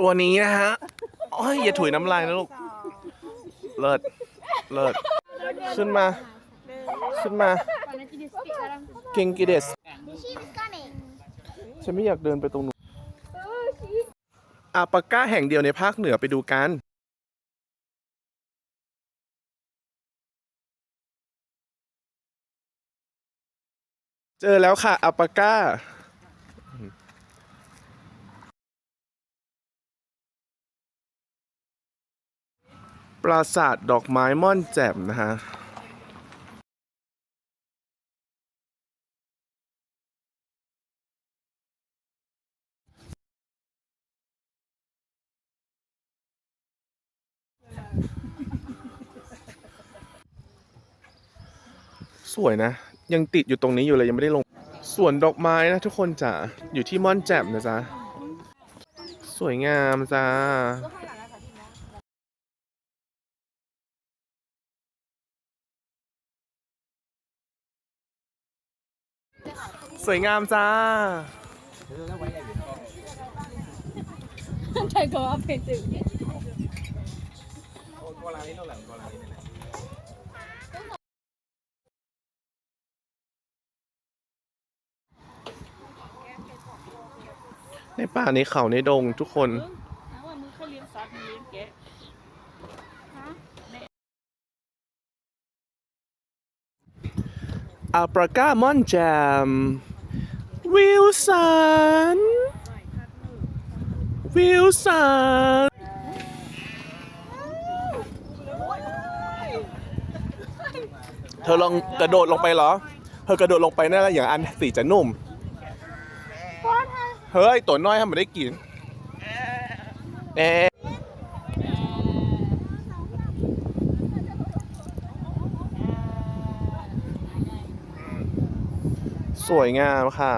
ตัวนี้นะฮะโอ้ยอย่าถุยน้ำลายนะลูก เลิศ เลิศ ขึ้นมา ขึ้นมา เก่งกิเดส ฉันไม่อยากเดินไปตรงนู้นอาปาก้าแห่งเดียวในภาคเหนือไปดูกัน เจอแล้วค่ะอัปปาก้า ปราสาทดอกไม้ม่อนแจ่มนะฮะสวยนะ ยังติดอยู่ตรงนี้อยู่เลยยังไม่ได้ลงสวนดอกไม้นะทุกคนจ๋าอยู่ที่ม่อนแจ่มนะจ๊ะ สวยงามจ้า สวยงามจ้า ใช่ก็เอาไปดูในป่าในเขาในดงทุกคนเขาเลาก้อัลปรากามอนแจม วิลสัน วิลสัน เธอลองกระโดดลงไปเหรอ เธอกระโดดลงไปนั่นแหละอย่างอันสีจะนุ่ม เฮ้ย ตัวน้อยทำไมได้กินเอ๊ สวยงามค่ะ